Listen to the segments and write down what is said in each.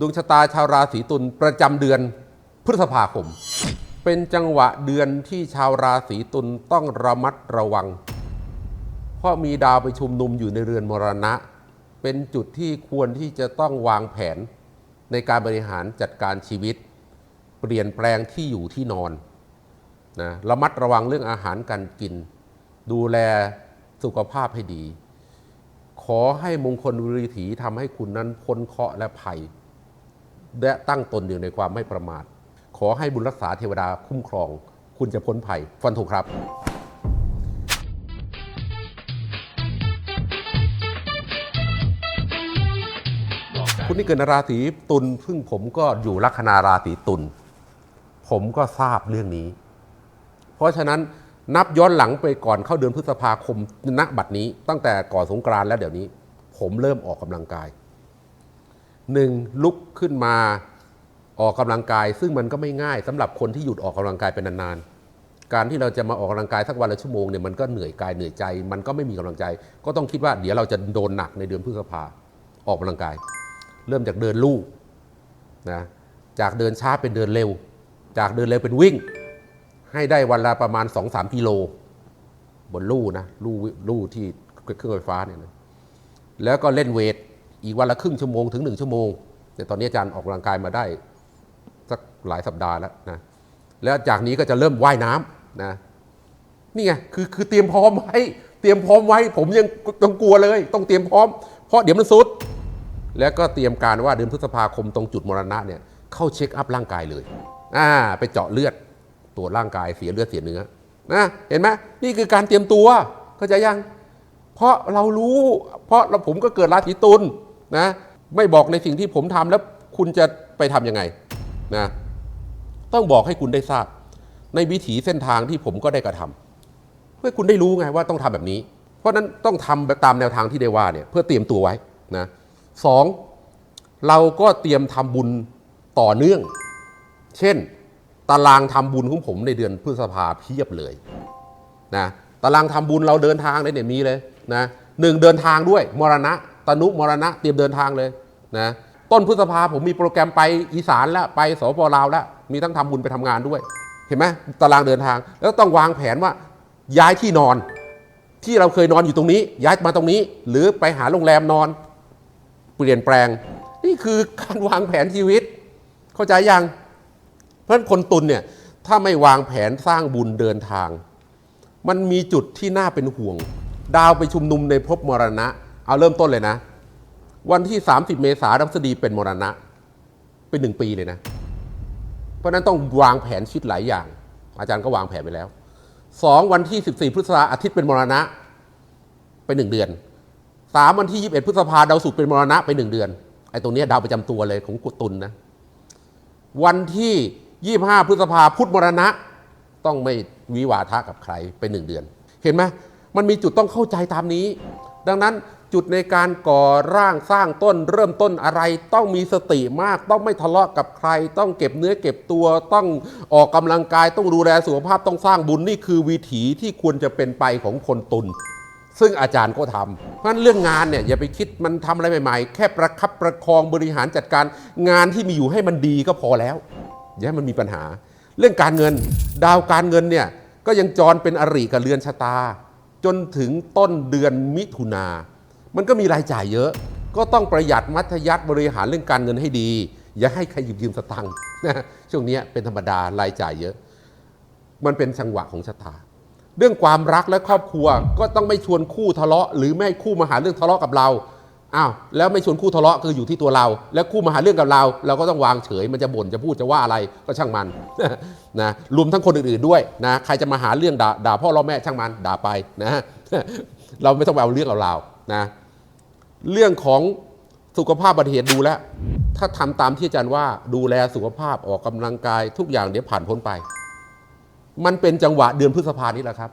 ดวงชะตาชาวราศีตุลประจำเดือนพฤษภาคม เป็นจังหวะเดือนที่ชาวราศีตุลต้องระมัดระวัง เพราะมีดาวไปชุมนุมอยู่ในเรือนมรณะ เป็นจุดที่ควรที่จะต้องวางแผนในการบริหารจัดการชีวิต เปลี่ยนแปลงที่อยู่ที่นอนนะระมัดระวังเรื่องอาหารการกิน ดูแลสุขภาพให้ดี ขอให้มงคลวิถีทำให้คุณนั้นพ้นเคราะห์และภัย และตั้งตนอยู่ในความไม่ประมาท ขอให้บุญรักษาเทวดาคุ้มครอง คุณจะพ้นภัย ฟันธงครับคุณที่เกิดราศีตุลซึ่งผมก็อยู่ลัคนาราศีตุลผมก็ทราบเรื่องนี้ เพราะฉะนั้นนับย้อนหลังไปก่อนเข้าเดือนพฤษภาคมณบัดนี้ ตั้งแต่ก่อนสงกรานต์แล้วเดี๋ยวนี้ ผมเริ่มออกกำลังกาย หนึ่งลุกขึ้นมาออกกำลังกาย ซึ่งมันก็ไม่ง่ายสำหรับคนที่หยุดออกกำลังกายเป็นนานๆ การที่เราจะมาออกกำลังกายสักวันละชั่วโมงเนี่ยมันก็เหนื่อยกายเหนื่อยใจ มันก็ไม่มีกำลังใจ ก็ต้องคิดว่าเดี๋ยวเราจะโดนหนักในเดือนพฤษภาออกกำลังกาย เริ่มจากเดินลู่นะจากเดินช้าเป็นเดินเร็ว จากเดินเร็วเป็นวิ่ง ให้ได้วันละประมาณ 2-3กิโล บนลู่นะลู่ลู่ที่เครื่องไฟฟ้าเนี่ยนะแล้วก็เล่นเวท อีกวันละครึ่งชั่วโมงถึง 1 ชั่วโมงแต่ตอนนี้อาจารย์ออกกำลังกายมาได้สักหลายสัปดาห์แล้วนะแล้วจากนี้ก็จะเริ่มว่ายน้ำนะนี่ไงคือคือเตรียมพร้อมไว้เตรียมพร้อมไว้ ผมยังต้องกลัวเลย ต้องเตรียมพร้อม เพราะเดี๋ยวมันสุด แล้วก็เตรียมการว่าเดือนพฤษภาคมตรงจุดมรณะเนี่ยเข้าเช็คอัพร่างกายเลยอ่าไปเจาะเลือดตรวจร่างกายเสียเลือดเสียเนื้อนะเห็นไหมนี่คือการเตรียมตัวเข้าใจยัง เพราะเรารู้ เพราะเราผมก็เกิดราศีตุล นะไม่บอกในสิ่งที่ผมทำแล้วคุณจะไปทำยังไงนะต้องบอกให้คุณได้ทราบ ในวิถีเส้นทางที่ผมก็ได้กระทำเพื่อคุณได้รู้ไงว่าต้องทำแบบนี้ เพราะฉะนั้นต้องทำแบบตามแนวทางที่ได้ว่าเนี่ยเพื่อเตรียมตัวไว้นะสองเราก็เตรียมทำบุญต่อเนื่อง เช่น ตารางทำบุญของผมในเดือนพฤษภาเพียบเลยนะตารางทำบุญเราเดินทางเลยเนี่ยมีเลยนะหนึ่งเดินทางด้วยมรณะ ตนุมรณะเตรียมเดินทางเลยนะต้นพฤษภาผมมีโปรแกรมไปอีสานแล้วไปสปลาวแล้วมีทั้งทำบุญไปทำงานด้วย เห็นไหมตารางเดินทาง แล้วต้องวางแผนว่าย้ายที่นอน ที่เราเคยนอนอยู่ตรงนี้ ย้ายมาตรงนี้ หรือไปหาโรงแรมนอน เปลี่ยนแปลง นี่คือการวางแผนชีวิต เข้าใจยังเพราะฉะนั้นคนตุลเนี่ยถ้าไม่วางแผนสร้างบุญเดินทาง มันมีจุดที่น่าเป็นห่วง ดาวไปชุมนุมในภพมรณะ เอาเริ่มต้นเลยนะ วันที่ 30 เมษายนดัษฎีเป็นมรณะ เป็นหนึ่งปีเลยนะ เพราะนั้นต้องวางแผนชีวิตหลายอย่าง อาจารย์ก็วางแผนไปแล้วสองวันที่ 14 พฤษภาอาทิตย์เป็นมรณะไปหนึ่งเดือนสามวันที่ 21 พฤษภาดาวศุกร์เป็นมรณะไปหนึ่งเดือนไอ้ตรงนี้ดาวประจำตัวเลยของกุตุลนะวันที่ 25 พฤษภาพุธมรณะ ต้องไม่วิวาทะกับใครไปหนึ่งเดือน เห็นไหมมันมีจุดต้องเข้าใจตามนี้ ดังนั้น จุดในการก่อร่างสร้างต้นเริ่มต้นอะไรต้องมีสติมาก ต้องไม่ทะเลาะกับใคร ต้องเก็บเนื้อเก็บตัวต้องออกกำลังกายต้องดูแลสุขภาพต้องสร้างบุญนี่คือวิถีที่ควรจะเป็นไปของคนตุลซึ่งอาจารย์ก็ทำเพราะฉะนั้นเรื่องงานเนี่ยอย่าไปคิดมันทำอะไรใหม่ๆ แค่ประคับประคองบริหารจัดการงานที่มีอยู่ให้มันดีก็พอแล้วอย่าให้มันมีปัญหา เรื่องการเงินดาวการเงินเนี่ยก็ยังจรเป็นอริกับเรือนชะตา จนถึงต้นเดือนมิถุนา มันก็มีรายจ่ายเยอะ ก็ต้องประหยัดมัธยัติบริหารเรื่องการเงินให้ดี อย่าให้ใครหยิบยืมสตังค์นะช่วงนี้เป็นธรรมดารายจ่ายเยอะ มันเป็นจังหวะของชะตา เรื่องความรักและครอบครัวก็ต้องไม่ชวนคู่ทะเลาะ หรือไม่ให้คู่มาหาเรื่องทะเลาะกับเราอ้าวแล้วไม่ชวนคู่ทะเลาะคืออยู่ที่ตัวเรา แล้วคู่มาหาเรื่องกับเรา เราก็ต้องวางเฉย มันจะบ่นจะพูดจะว่าอะไรก็ช่างมันนะรวมทั้งคนอื่นๆด้วยนะใครจะมาหาเรื่องด่าด่าพ่อเราแม่ช่างมันด่าไปนะเราไม่ต้องไปเอาเรื่องเอาราวนะ เรื่องของสุขภาพบัติเหตุดูแล้วถ้าทำตามที่อาจารย์ว่าดูแลสุขภาพออกกำลังกายทุกอย่างเดี๋ยวผ่านพ้นไป มันเป็นจังหวะเดือนพฤษภานี้แหละครับ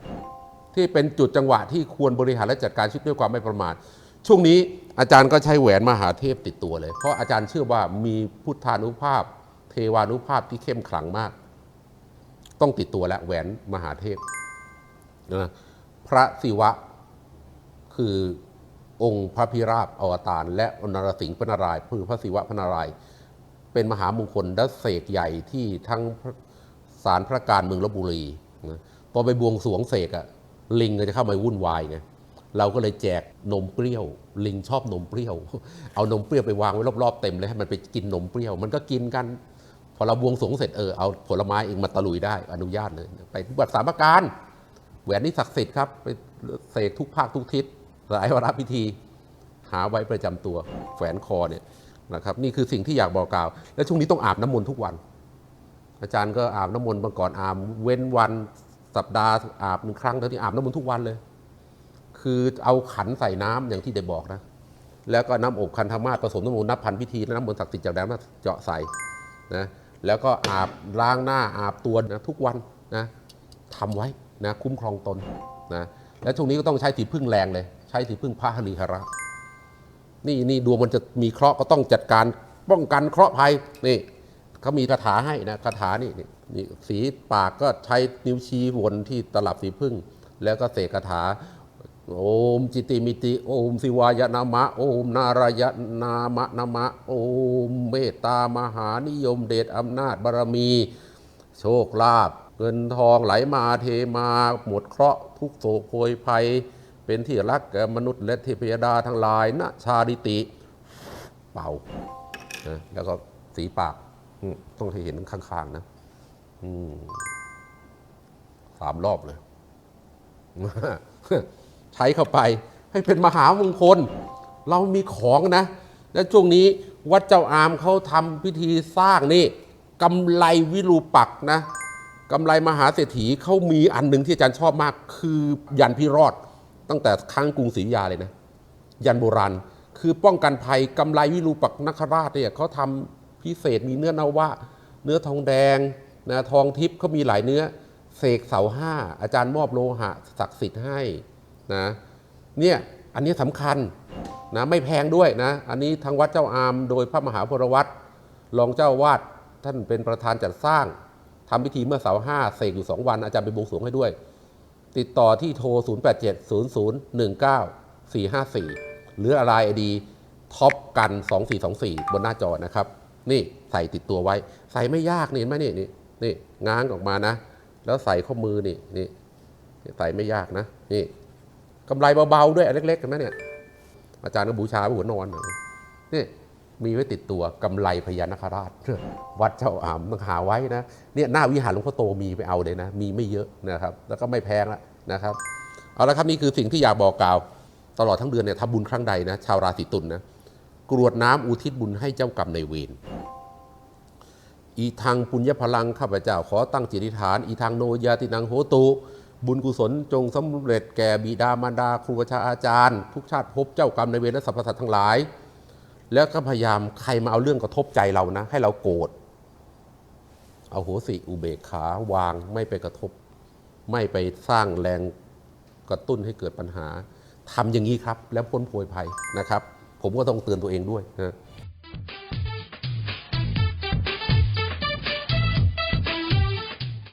ที่เป็นจุดจังหวะที่ควรบริหารและจัดการชีวิตด้วยความไม่ประมาทช่วงนี้อาจารย์ก็ใช้แหวนมหาเทพติดตัวเลย เพราะอาจารย์เชื่อว่ามีพุทธานุภาพ เทวานุภาพที่เข้มขลังมาก ต้องติดตัวแล้วแหวนมหาเทพนะพระศิวะคือ องค์พระพิราบอวตารและอนรสิงห์พนารายคือพระศิวะพนาราย เป็นมหามงคลและเสกใหญ่ที่ทั้งสารพระการเมืองลบบุรีนะพอไปบวงสวงเสกอะลิงก็จะเข้ามาวุ่นวายไงเราก็เลยแจกนมเปรี้ยว ลิงชอบนมเปรี้ยว เอานมเปรี้ยวไปวางไว้รอบๆเต็มเลยให้มันไปกินนมเปรี้ยว มันก็กินกัน พอเราบวงสวงเสร็จเออเอาผลไม้เองมาตะลุยได้อนุญาตเลย ไปที่วัดสามการแหวนนี่ศักดิ์สิทธิ์ครับไปเสกทุกภาคทุกทิศ หลายวาระพิธี หาไว้ประจำตัวแฝนคอเนี่ยนะครับนี่คือสิ่งที่อยากบอกกล่าว และช่วงนี้ต้องอาบน้ำมนต์ทุกวัน อาจารย์ก็อาบน้ำมนต์มาก่อนอาบเว้นวันสัปดาห์อาบหนึ่งครั้งเท่าที่อาบน้ำมนต์ทุกวันเลย คือเอาขันใส่น้ำอย่างที่ได้บอกนะ แล้วก็น้ำอบคันธมาศผสมน้ำมนต์นับพันพิธีและน้ำมนต์ศักดิ์สิทธิ์จากน้ำมาเจาะใส่นะแล้วก็อาบล้างหน้าอาบตัวนะทุกวันนะทำไว้นะคุ้มครองตนนะและช่วงนี้ก็ต้องใช้สีพึ่งแรงเลย ใช้สีพึ่งพระหริหระ นี่นี่ดวงมันจะมีเคราะห์ก็ต้องจัดการป้องกันเคราะห์ภัยนี่เขามีคาถาให้นะคาถานี่นี่สีปากก็ใช้นิ้วชี้วนที่ตลับสีพึ่ง แล้วก็เสกคาถา โอมจิติมิติ โอมสิวายนามะ โอมนารายนามะนามะ โอมเมตตามหานิยมเดชอำนาจบารมี โชคลาภเงินทองไหลมาเทมาหมดเคราะห์ทุกโศกโพยภัย เป็นที่รักแก่มนุษย์และเทพยดาทั้งหลายนะชาดิติ เป่านะแล้วก็สีปากต้องให้เห็นข้างๆนะสามรอบเลย ใช้เข้าไปให้เป็นมหามงคล เรามีของนะ และช่วงนี้วัดเจ้าอามเขาทำพิธีสร้างนี่กำไลวิรูปักนะกำไลมหาเศรษฐีเขามีอันหนึ่งที่อาจารย์ชอบมาก คือยันพิรอด ตั้งแต่ครั้งกรุงศรีอยุธยาเลยนะยันโบราณคือป้องกันภัยกำไลวิรูปักนคราชเนี่ยเขาทำพิเศษมีเนื้อนวะ เนื้อทองแดงนะทองทิพย์เขามีหลายเนื้อเสกเสาห้าอาจารย์มอบโลหะศักดิ์สิทธิ์ให้นะเนี่ยอันนี้สำคัญนะไม่แพงด้วยนะอันนี้ทางวัดเจ้าอามโดยพระมหาพรวัตรรองเจ้าวาดท่านเป็นประธานจัดสร้างทำพิธีเมื่อเสาห้าเสกอยู่สองวันอาจารย์ไปบวงสรวงให้ด้วย ติดต่อที่โทร 0 8 7 0 0 1 9 4 5 4 หรืออะไรไอดีท็อปกัน 2424 บนหน้าจอนะครับ นี่ใส่ติดตัวไว้ ใส่ไม่ยากนี่เห็นไหมนี่นี่นี่ง้างออกมานะ แล้วใส่ข้อมือนี่นี่ใส่ไม่ยากนะ นี่กำไรเบาๆด้วยเล็กๆเห็นไหมเนี่ยอาจารย์ก็บูชาไว้หัวนอนนี่ มีไว้ติดตัวกำไรพญานาคราช วัดเจ้าอามต้องหาไว้นะเนี่ยหน้าวิหารหลวงพ่อโตมีไปเอาเลยนะ มีไม่เยอะนะครับ แล้วก็ไม่แพงละนะครับ เอาละครับนี่คือสิ่งที่อยากบอกกล่าว ตลอดทั้งเดือนเนี่ยทำบุญครั้งใดนะชาวราศีตุลนะกรวดน้ำอุทิศบุญให้เจ้ากรรมในเวรอีทางปุญญพลังข้าพเจ้าขอตั้งจิติฐาน อีทางโนยาตินังโหตุ บุญกุศลจงสำเร็จแก่บิดามารดาครูบาอาจารย์ ทุกชาติภพเจ้ากรรมในเวรและสรรพสัตว์ทั้งหลาย แล้วก็พยายามใครมาเอาเรื่องกระทบใจเรานะ ให้เราโกรธเอาโหสิอุเบกขาวางไม่ไปกระทบ ไม่ไปสร้างแรงกระตุ้นให้เกิดปัญหาทำอย่างนี้ครับ แล้วพ้นโพยภัยนะครับ ผมก็ต้องเตือนตัวเองด้วยนะ